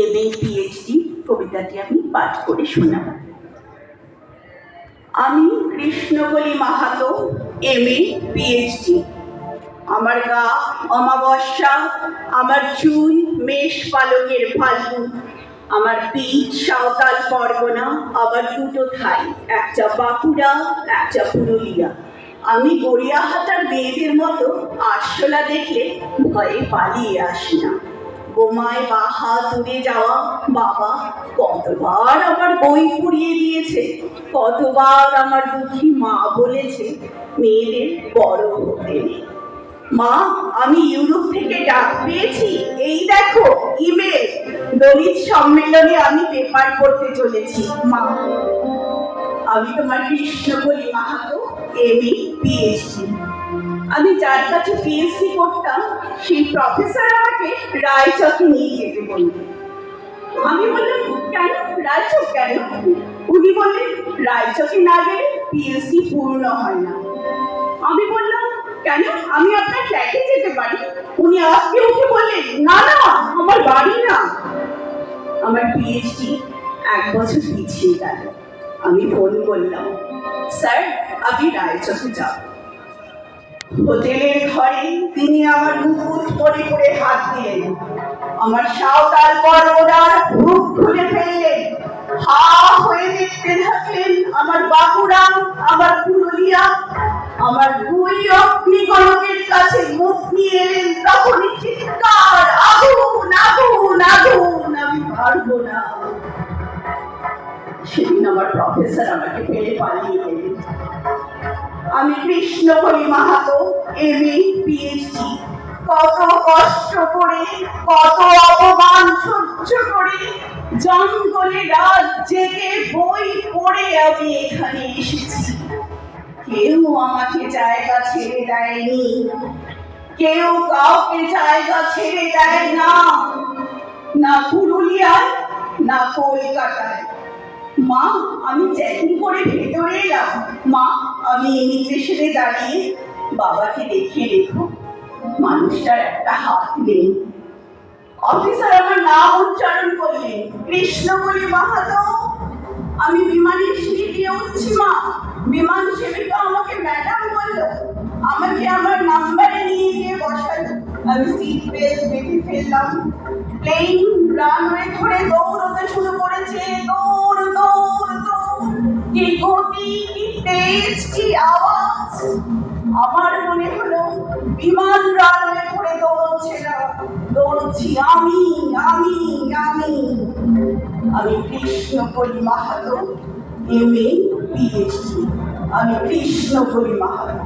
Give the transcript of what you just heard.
M A PhD কবিতাটি আমি পাঠ করে শোনাব। আমি Krishnakali Mahato M A PhD আমার গা অমাবস্যা, আমার চুল মেষ পালকের ফাল্গুন আমার পিঠ সাঁওতাল পরগনা, আবার দুটো ঠাই একটা বাঁকুড়া একটা পুরুলিয়া। আমি গড়িয়াহাটার মেয়েদের মতো আরশোলা দেখলে ভয়ে পালিয়ে আসি না। বোমায় বা হাত উড়ে যাওয়া বাবা, কতবার আমার বই পুড়িয়ে দিয়েছে, কতবার আমার দুঃখী মা বলেছে, মেয়েদের বড় হতে। মা, আমি ইউরোপ থেকে ডাক পেয়েছি, এই দেখো, ইমেল। দলিত সম্মেলনে আমি পেপার পড়তে চলেছি, মা। আমি তোমার Krishnakali Mahato, M A PhD আমি যার কাছে পিএইচডি করতাম, সেই প্রফেসর আমাকে রায়চকে নিয়ে যেতে বললেন আমি বললাম, কেন? রায়চক কেন? উনি বললেন, রায়চকে না গেলে পিএইচডি পূর্ণ হয় না। আমি বললাম, কেন? আমি আপনার ফ্ল্যাটে যেতে পারি? উনি আজকে উঠে বললেন, না না, আমার বাড়ি না। আমার পিএইচডি এক বছর পিছিয়ে গেল। আমি ফোন করলাম, স্যার আপনি রায়চকে যান হোটেলের ঘরে তিনি আমার মুকুট পরে করে হাত দিলেন। আমার সাঁওতাল পরোটার বুক খুলে ফেললেন। হা হয়ে দেখতে থাকলেন আমার বাঁকুড়া, আমার পুরুলিয়া। আমার দুই অগ্নিকলকের কাছে মুখ নিয়ে এলেন, তখনই চিৎকার, আগুন আগুন আগুন, আমি পারব না। সেদিন আমার প্রফেসর আমাকে ফেলে পালিয়ে গেলেন। আমি Krishnakali Mahato, M A PhD কত কষ্ট করে, কত অপমান সহ্য করে, জঙ্গলে রাত জেগে বই পড়ে আমি এখানে এসেছি। কেউ আমাকে জায়গা ছেড়ে দেয়নি। কেউ কাউকে জায়গা ছেড়ে দেয় না। না পুরুলিয়ায়, না কলকাতায়। মা, আমি চ্যাকিং করে ভেতরে এলাম। মা আমি ইমিগ্রেশনে দাঁড়িয়ে বাবাকে দেখিয়ে রেখো, মানুষটার একটা হাত নেই। অফিসার আমার নাম উচ্চারণ করলেন কৃষ্ণমণি মাহাতো, আমি বিমানের সিঁড়ি দিয়ে উঠছি, মা। বিমান সেবিকা আমাকে ম্যাডাম বলল, আমাকে আমার নাম্বারে নিয়ে গিয়ে বসালো। আমি সিট বেল্ট বেঁধে ফেললাম। প্লেন রানওয়ে ধরে দৌড়তে শুরু করেছে, দৌড় কি আওয়াজ। আমার মনে হলো বিমান রানওয়ে ধরে দৌড়চ্ছে না। দৌড়ছি আমি আমি আমি। আমি Krishnakali Mahato M A PhD. আমি কৃষ্ণকলি মাহাতো।